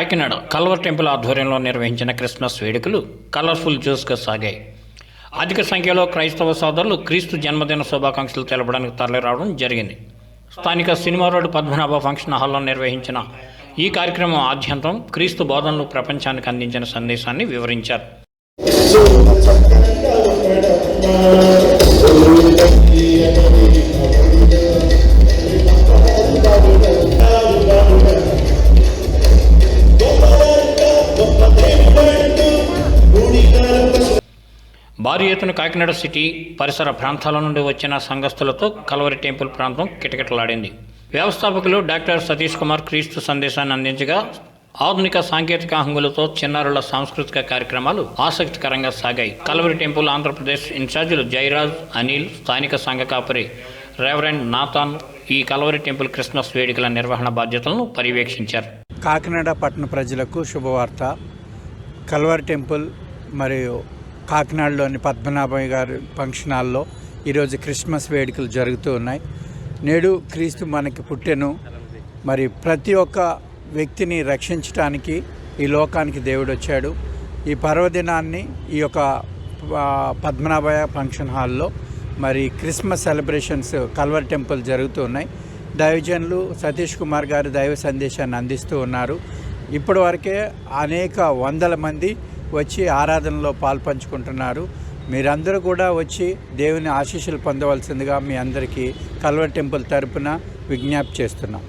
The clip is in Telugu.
కాకినాడ కల్వర్ టెంపుల్ ఆధ్వర్యంలో నిర్వహించిన క్రిస్మస్ వేడుకలు కలర్ఫుల్ జ్యూస్గా సాగాయి. అధిక సంఖ్యలో క్రైస్తవ సోదరులు క్రీస్తు జన్మదిన శుభాకాంక్షలు తెలపడానికి తరలిరావడం జరిగింది. స్థానిక సినిమా రోడ్డు పద్మనాభ ఫంక్షన్ హాల్లో నిర్వహించిన ఈ కార్యక్రమం ఆద్యంతం క్రీస్తు బోధనలు ప్రపంచానికి అందించిన సందేశాన్ని వివరించారు. భారీ ఎత్తున కాకినాడ సిటీ పరిసర ప్రాంతాల నుండి వచ్చిన సంఘస్థులతో కలవరి టెంపుల్ ప్రాంతం కిటకిటలాడింది. వ్యవస్థాపకులు డాక్టర్ సతీష్ కుమార్ క్రీస్తు సందేశాన్ని అందించగా ఆధునిక సాంకేతిక హంగులతో చిన్నారుల సాంస్కృతిక కార్యక్రమాలు ఆసక్తికరంగా సాగాయి. కలవరి టెంపుల్ ఆంధ్రప్రదేశ్ ఇన్ఛార్జీలు జయరాజ్ అనిల్ స్థానిక సంఘ కాపరి రెవరెండ్ నాథాన్ ఈ కలవరి టెంపుల్ క్రిస్మస్ వేడుకల నిర్వహణ బాధ్యతలను పర్యవేక్షించారు. కాకినాడ పట్టణ ప్రజలకు శుభవార్త. కల్వర్ టెంపుల్ మరియు కాకినాడలోని పద్మనాభయ్య గారి ఫంక్షన్ హాల్లో ఈరోజు క్రిస్మస్ వేడుకలు జరుగుతూ ఉన్నాయి. నేడు క్రీస్తు మనకి పుట్టెను. మరి ప్రతి ఒక్క వ్యక్తిని రక్షించడానికి ఈ లోకానికి దేవుడు వచ్చాడు. ఈ పర్వదినాన్ని ఈ యొక్క పద్మనాభయ ఫంక్షన్ హాల్లో మరి క్రిస్మస్ సెలబ్రేషన్స్ కల్వర్ టెంపుల్ జరుగుతూ ఉన్నాయి. దైవజనులు సతీష్ కుమార్ గారు దైవ సందేశాన్ని అందిస్తూ ఉన్నారు. ఇప్పటివరకే అనేక వందల మంది వచ్చి ఆరాధనలో పాల్పంచుకుంటున్నారు. మీరందరూ కూడా వచ్చి దేవుని ఆశీస్సులు పొందవలసిందిగా మీ అందరికీ కల్వర్ టెంపుల్ తరపున విజ్ఞప్తి చేస్తున్నాం.